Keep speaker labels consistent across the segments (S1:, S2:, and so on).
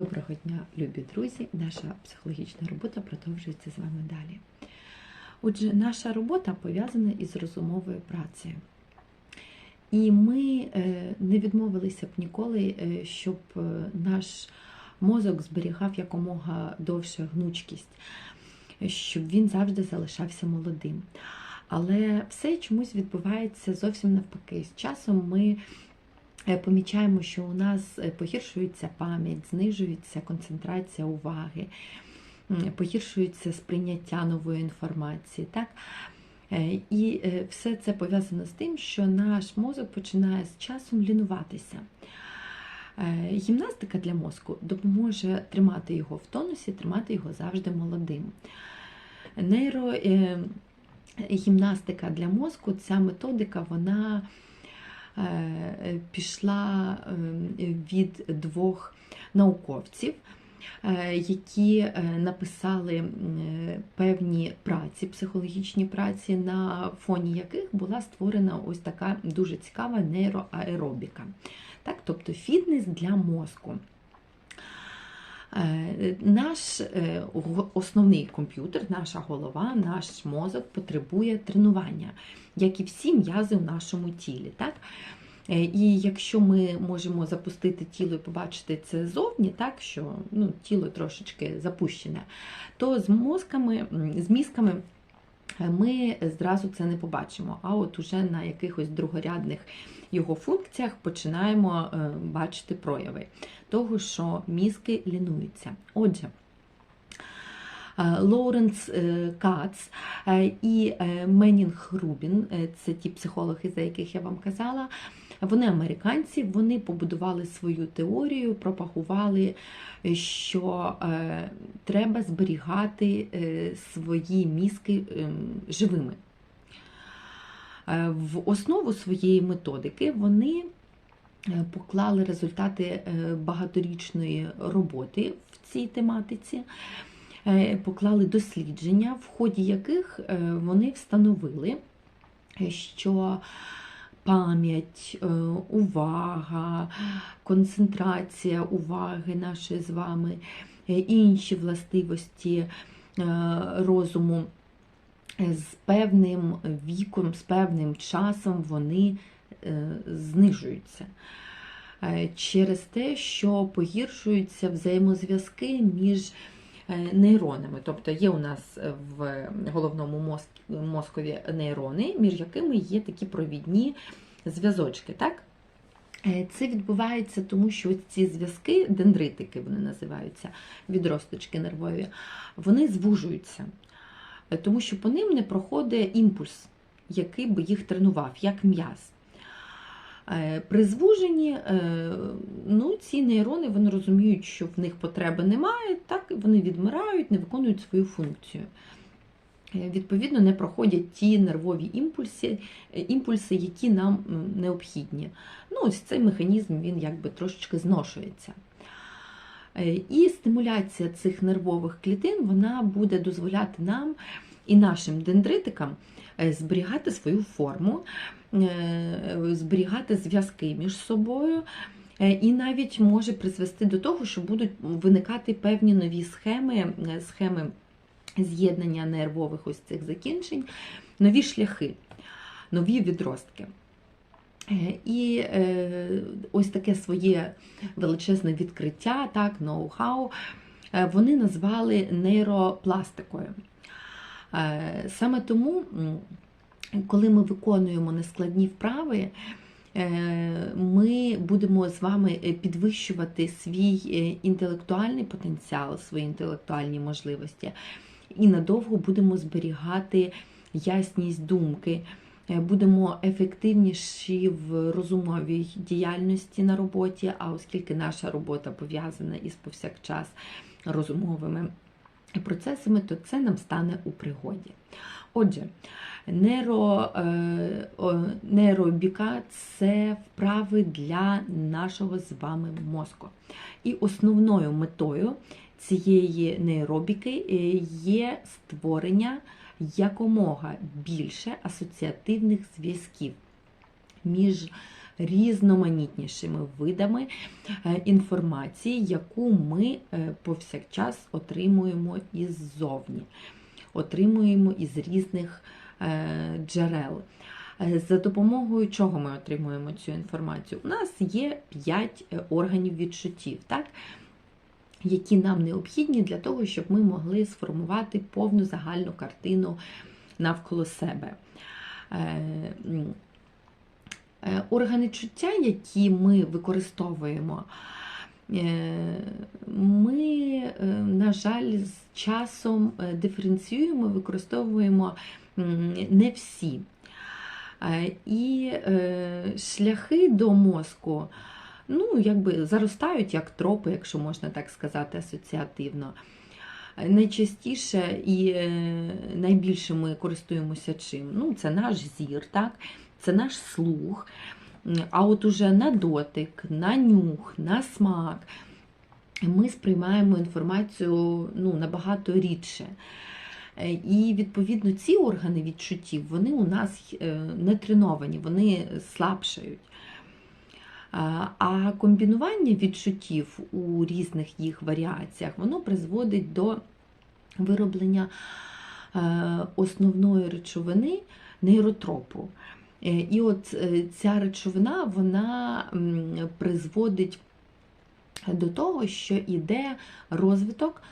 S1: Доброго дня, любі друзі! Наша психологічна робота продовжується з вами далі. Отже, наша робота пов'язана із розумовою працею. І ми е, не відмовилися б ніколи, е, щоб е, наш мозок зберігав якомога довше гнучкість, щоб він завжди залишався молодим. Але все чомусь відбувається зовсім навпаки. З часом ми помічаємо, що у нас е, погіршується пам'ять, знижується концентрація уваги, погіршується сприйняття нової інформації. Так? Е, І е, все це пов'язано з тим, що наш мозок починає з часом лінуватися. Е, Гімнастика для мозку допоможе тримати його в тонусі, тримати його завжди молодим. Нейрогімнастика для мозку, ця методика, вона е, пішла е, від двох науковців, е, які е, написали е, певні праці, психологічні праці, на фоні яких була створена ось така дуже цікава нейроаеробіка. Так, тобто фітнес для мозку. Е, Наш е, основний комп'ютер, наша голова, наш мозок потребує тренування, як і всі м'язи в нашому тілі. Так? Е, І якщо ми можемо запустити тіло і побачити це зовні, так що ну, тіло трошечки запущене, то з мозками, з мізками ми зразу це не побачимо. А от уже на якихось другорядних його функціях починаємо е, бачити прояви того, що мізки лінуються. Отже, е, Лоуренс е, Кац і Менінг Рубін, це ті психологи, за яких я вам казала. Вони американці, вони побудували свою теорію, пропагували, е, що е, треба зберігати е, свої мізки е, живими. Е, В основу своєї методики вони е, поклали результати е, багаторічної роботи в цій тематиці, поклали дослідження, в ході яких вони встановили, що пам'ять, е, увага, концентрація уваги нашої з вами, е, інші властивості е, розуму з певним віком, з певним часом вони знижуються. Через те, що погіршуються взаємозв'язки між нейронами. Тобто є у нас в головному мозкові нейрони, між якими є такі провідні зв'язочки. Так? Е, Це відбувається тому, що ось ці зв'язки, дендритики вони називаються, відросточки нервові, вони звужуються, Е, тому що по ним не проходить імпульс, який би їх тренував, як м'яз. Е, При звуженні е, ну, ці нейрони вони розуміють, що в них потреби немає, так вони відмирають, не виконують свою функцію. Е, Відповідно, не проходять ті нервові імпульси, імпульси, які нам необхідні. Ну, ось цей механізм він якби трошечки зношується. І стимуляція цих нервових клітин вона буде дозволяти нам і нашим дендритикам зберігати свою форму, е, зберігати зв'язки між собою, е, і навіть може призвести до того, що будуть виникати певні нові схеми, е, схеми з'єднання нервових ось цих закінчень, нові шляхи, нові відростки. Е, І е, ось таке своє величезне відкриття, так, ноу-хау, е, вони назвали нейропластикою. Е, Саме тому, коли ми виконуємо нескладні вправи, е, ми будемо з вами е, підвищувати свій інтелектуальний потенціал, свої інтелектуальні можливості, і надовго будемо зберігати ясність думки, будемо ефективніші в розумовій діяльності на роботі, а оскільки наша робота пов'язана із повсякчас розумовими процесами, то це нам стане у пригоді. Отже, нейро, е, нейробіка це вправи для нашого з вами мозку. І основною метою цієї нейробіки е, є створення якомога більше асоціативних зв'язків між різноманітнішими видами е, інформації, яку ми е, повсякчас отримуємо іззовні, отримуємо із різних е, джерел. За допомогою чого ми отримуємо цю інформацію? У нас є 5 органів відчуттів, так? які нам необхідні для того, щоб ми могли сформувати повну загальну картину навколо себе. Е, Органи чуття, які ми використовуємо, е, ми, е, на жаль, з часом диференціюємо, використовуємо не всі. І шляхи до мозку ну, якби заростають як тропи, якщо можна так сказати, асоціативно. Найчастіше і найбільше ми користуємося чим? Ну, це наш зір, так? Це наш слух. А от уже на дотик, на нюх, на смак ми сприймаємо інформацію ну, набагато рідше. Е, І відповідно ці органи відчуттів вони у нас е, не треновані, вони слабшають. А комбінування відчуттів у різних їх варіаціях воно призводить до вироблення е, основної речовини нейротропу. Е, І от е, ця речовина вона призводить до того, що йде розвиток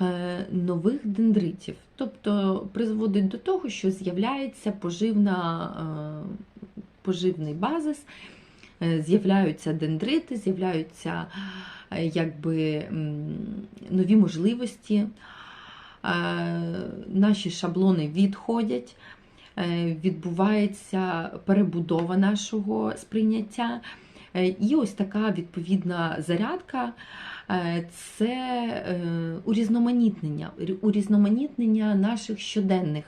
S1: е, нових дендритів. Тобто призводить до того, що з'являється поживна, поживний базис, з'являються дендрити, з'являються якби, нові можливості. Наші шаблони відходять, відбувається перебудова нашого сприйняття. Е, І ось така відповідна зарядка е, це е, урізноманітнення, урізноманітнення наших щоденних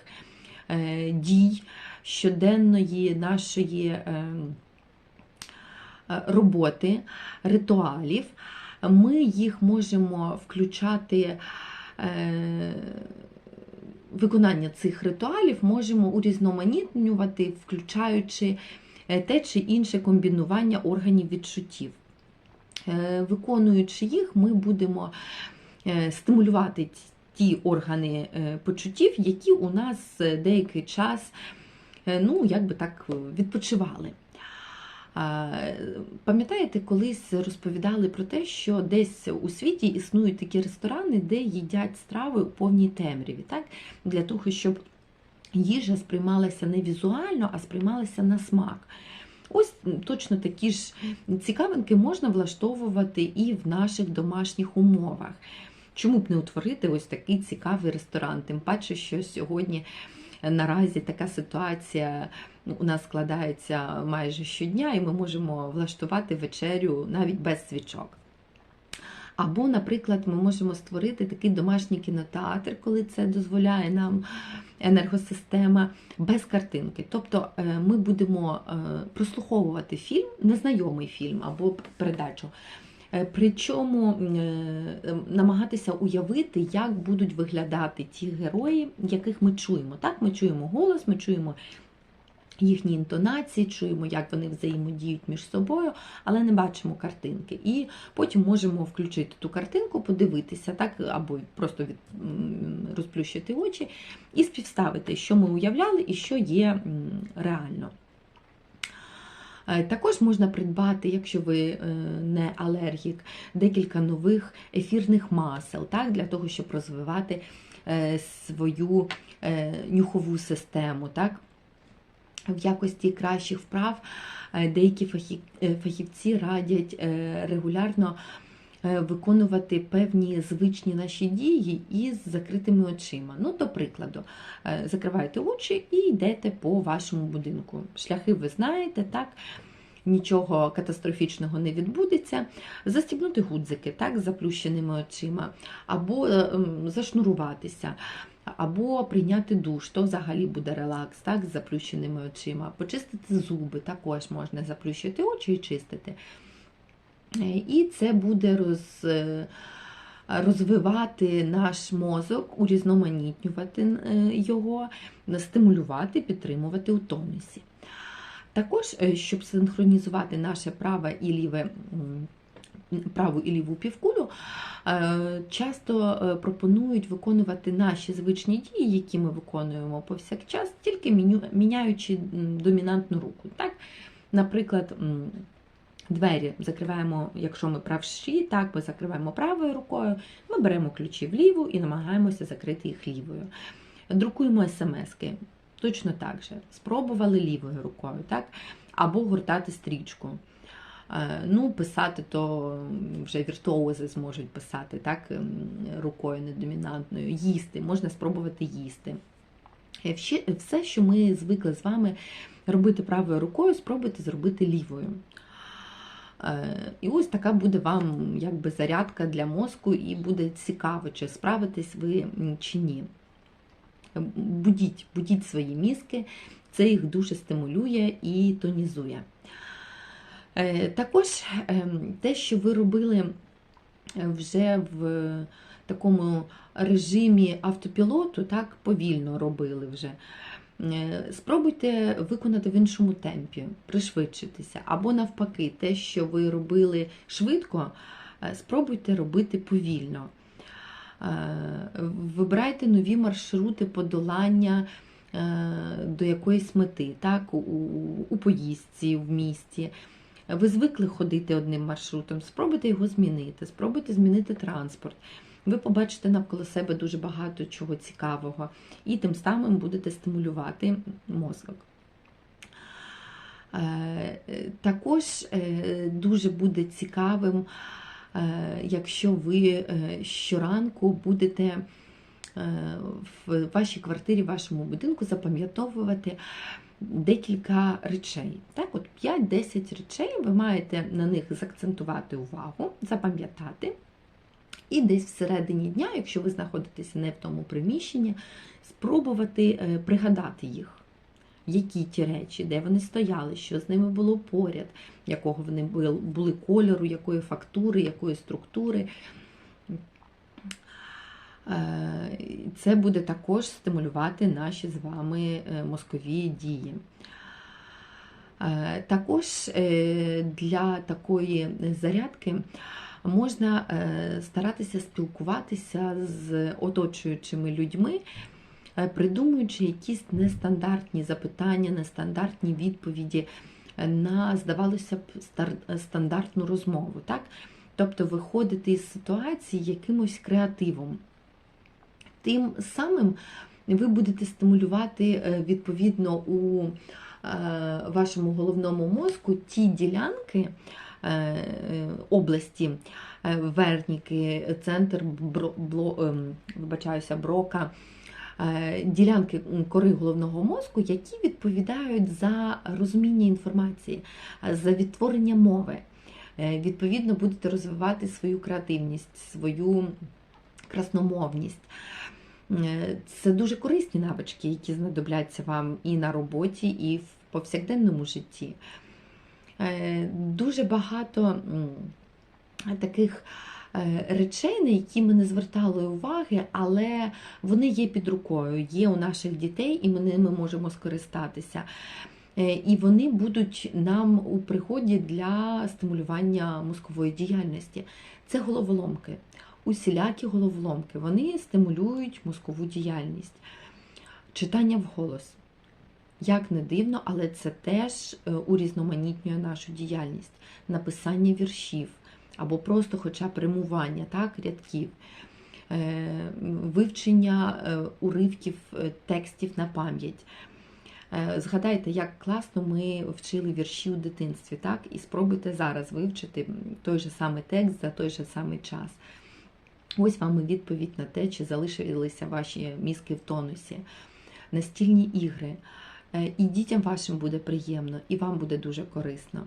S1: е, дій, щоденної нашої е, е, роботи, ритуалів. Ми їх можемо включати. Виконання цих ритуалів можемо урізноманітнювати, включаючи е, те чи інше комбінування органів відчуттів. Е, Виконуючи їх, ми будемо е, стимулювати ті органи почуттів, які у нас деякий час ну, як би так відпочивали. Пам'ятаєте, колись розповідали про те, що десь у світі існують такі ресторани, де їдять страви у повній темряві, так? для того, щоб їжа сприймалася не візуально, а сприймалася на смак. Ось точно такі ж цікавинки можна влаштовувати і в наших домашніх умовах. Чому б не утворити ось такий цікавий ресторан? Тим паче, що сьогодні наразі така ситуація у нас складається майже щодня, і ми можемо влаштувати вечерю навіть без свічок. Або, наприклад, ми можемо створити такий домашній кінотеатр, коли це дозволяє нам енергосистема без картинки. Тобто е, ми будемо е, прослуховувати фільм, незнайомий фільм або передачу. Е, Причому е, намагатися уявити, як будуть виглядати ті герої, яких ми чуємо. Так, ми чуємо голос, ми чуємо їхні інтонації, чуємо, як вони взаємодіють між собою, але не бачимо картинки. І потім можемо включити ту картинку, подивитися, так, або просто від, розплющити очі і співставити, що ми уявляли і що є реально. Е, Також можна придбати, якщо ви е, не алергік, декілька нових ефірних масел, так, для того, щоб розвивати е, свою нюхову систему. Так. В якості кращих вправ деякі фахівці радять регулярно виконувати певні звичні наші дії із закритими очима. Ну, до прикладу, е, закриваєте очі і йдете по вашому будинку. Шляхи ви знаєте, так? Нічого катастрофічного не відбудеться. Застібнути гудзики так, з заплющеними очима, або е, зашнуруватися, або прийняти душ, то взагалі буде релакс, так, з заплющеними очима. Почистити зуби також можна заплющити очі і чистити. Е, І це буде роз, е, розвивати наш мозок, урізноманітнювати е, його, стимулювати, підтримувати у тонусі. Також, щоб синхронізувати наше праве і ліве. Праву і ліву півкулю часто пропонують виконувати наші звичні дії, які ми виконуємо повсякчас, тільки міняючи домінантну руку. Так? Наприклад, двері закриваємо, якщо ми правші, так, ми закриваємо правою рукою, ми беремо ключі вліву і намагаємося закрити їх лівою. Друкуємо смски. Точно так же. Спробували лівою рукою, так? Або гуртати стрічку. Е, Ну, писати то вже віртуози зможуть писати так, ем, рукою недомінантною. Їсти, можна спробувати їсти. Е, Все, що ми звикли з вами робити правою рукою, спробуйте зробити лівою. Е, І ось така буде вам якби зарядка для мозку, і буде цікаво, чи справитесь ви чи ні. Будіть, будіть свої мізки, це їх дуже стимулює і тонізує. Е, Також ем, те, що ви робили е, вже в такому режимі автопілоту, так повільно робили вже. Е, Спробуйте виконати в іншому темпі, пришвидшитися. Або навпаки, те, що ви робили швидко, е, спробуйте робити повільно. Е, Вибирайте нові маршрути подолання до якоїсь мети, так, у, у поїздці, в місті. Ви звикли ходити одним маршрутом, спробуйте його змінити, спробуйте змінити транспорт. Ви побачите навколо себе дуже багато чого цікавого, і тим самим будете стимулювати мозок. Е, Також е, дуже буде цікавим, е, якщо ви щоранку будете в вашій квартирі, в вашому будинку запам'ятовувати декілька речей. Так, от 5-10 речей ви маєте на них заакцентувати увагу, запам'ятати. І десь всередині дня, якщо ви знаходитеся не в тому приміщенні, спробувати е, пригадати їх. Які ті речі, де вони стояли, що з ними було поряд, якого вони були, кольору, якої фактури, якої структури. Е, Це буде також стимулювати наші з вами е, мозкові дії. Також для такої зарядки можна е, старатися спілкуватися з оточуючими людьми, е, придумуючи якісь нестандартні запитання, нестандартні відповіді на, здавалося б, стандартну розмову. Так? Тобто виходити із ситуації якимось креативом. Тим самим ви будете стимулювати е, відповідно у е, вашому головному мозку ті ділянки е, е, області, е, верніки, центр бро, вибачаюся, брока, е, ділянки кори головного мозку, які відповідають за розуміння інформації, е, за відтворення мови. Е, Відповідно, будете розвивати свою креативність, свою красномовність. Е, Це дуже корисні навички, які знадобляться вам і на роботі, і в повсякденному житті. Е, Дуже багато таких е, речей, на які ми не звертали уваги, але вони є під рукою, є у наших дітей, і ми ними можемо скористатися. Е, І вони будуть нам у пригоді для стимулювання мозкової діяльності. Це головоломки. Усілякі головоломки вони стимулюють мозкову діяльність. Читання вголос. Як не дивно, але це теж е, урізноманітнює нашу діяльність. Написання віршів або просто хоча б римування, так, рядків, е, вивчення е, уривків текстів на пам'ять. Згадайте, як класно ми вчили вірші у дитинстві, так? І спробуйте зараз вивчити той же самий текст за той же самий час. Ось вам і відповідь на те, чи залишилися ваші мізки в тонусі. Настільні ігри. Е, І дітям вашим буде приємно, і вам буде дуже корисно.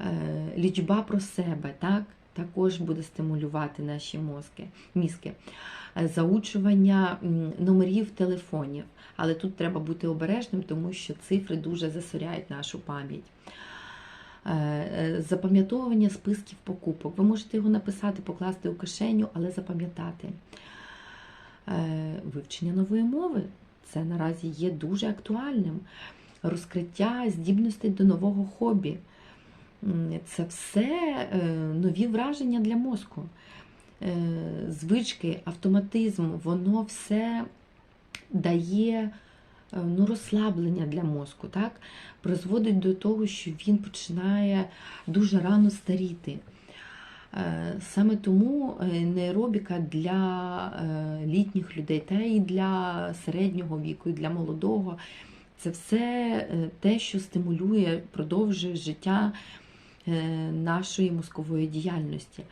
S1: Е, Лічба про себе, так? Також буде стимулювати наші мозки, мізки. Е, Заучування номерів телефонів. Але тут треба бути обережним, тому що цифри дуже засоряють нашу пам'ять. Запам'ятовування списків покупок. Ви можете його написати, покласти у кишеню, але запам'ятати. Вивчення нової мови це наразі є дуже актуальним. розкриття здібностей до нового хобі. Це все е, нові враження для мозку. Е, Звички, автоматизм, воно все дає е, ну, розслаблення для мозку, так? призводить до того, що він починає дуже рано старіти. Е, Саме тому е, нейробіка для е, літніх людей, та і для середнього віку, і для молодого це все те, що стимулює, продовжує життя нашої мозкової діяльності.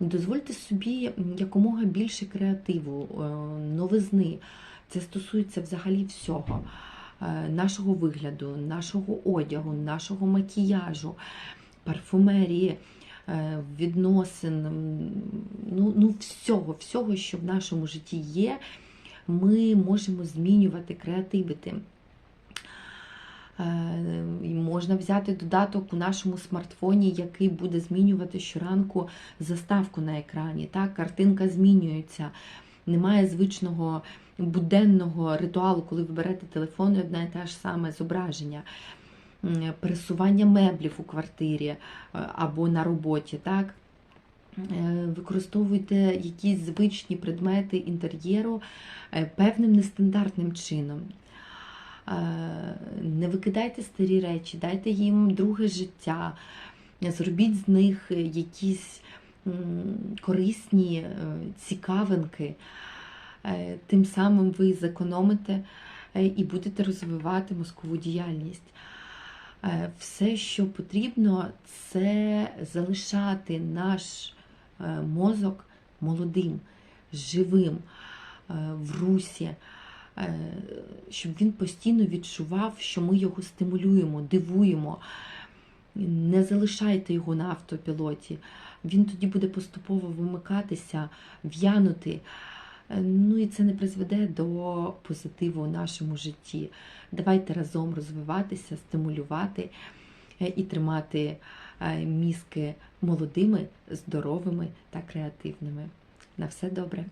S1: Дозвольте собі якомога більше креативу, новизни. Це стосується взагалі всього. Нашого вигляду, нашого одягу, нашого макіяжу, парфумерії, відносин, ну, ну всього, всього, що в нашому житті є, ми можемо змінювати, креативити. Е, і Можна взяти додаток у нашому смартфоні, який буде змінювати щоранку заставку на екрані. Так? Картинка змінюється. Немає звичного буденного ритуалу, коли ви берете телефон і одне і те ж саме зображення. Пересування меблів у квартирі е, або на роботі. Так? Е, Використовуйте якісь звичні предмети інтер'єру е, певним нестандартним чином. Не викидайте старі речі, дайте їм друге життя, зробіть з них якісь корисні цікавинки. Тим самим ви зекономите і будете розвивати мозкову діяльність. Е, Все, що потрібно, це залишати наш е, мозок молодим, живим, е, в русі, щоб він постійно відчував, що ми його стимулюємо, дивуємо. Не залишайте його на автопілоті. Він тоді буде поступово вимикатися, в'янути. Е, Ну і це не призведе до позитиву у нашому житті. Давайте разом розвиватися, стимулювати е, і тримати е, мізки молодими, здоровими та креативними. На все добре!